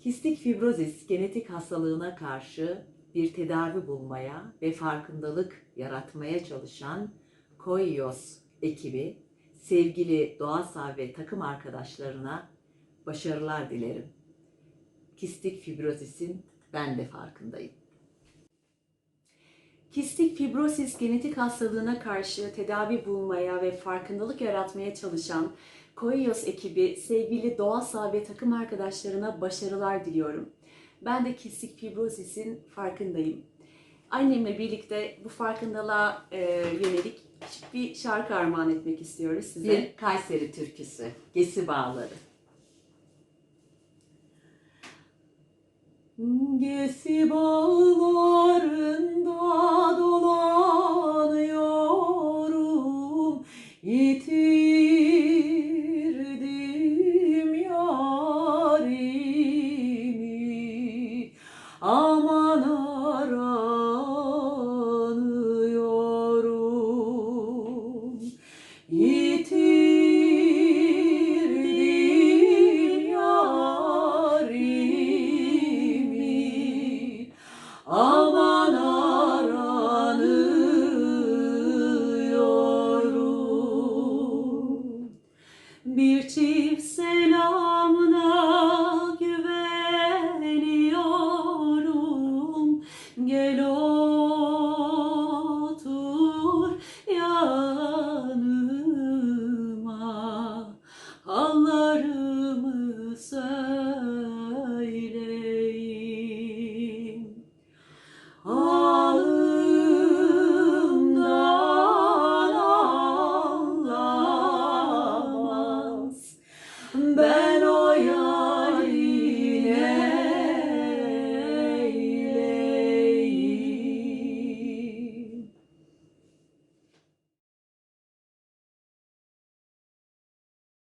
Kistik fibrozis genetik hastalığına karşı bir tedavi bulmaya ve farkındalık yaratmaya çalışan Koyos ekibi sevgili Doğasal ve takım arkadaşlarına başarılar dilerim. Kistik fibrozisin ben de farkındayım. Kistik fibrosis genetik hastalığına karşı tedavi bulmaya ve farkındalık yaratmaya çalışan Koyos ekibi sevgili Doğasal ve takım arkadaşlarına başarılar diliyorum. Ben de kistik fibrosisin farkındayım. Annemle birlikte bu farkındalığa e, yönelik bir şarkı armağan etmek istiyoruz size. Bir Kayseri türküsü, Gesi Bağları. Gesi bağlarında Yitirdim yarimi. Aman aranıyorum. Yitirdim yarimi. Aman Bir çift selamına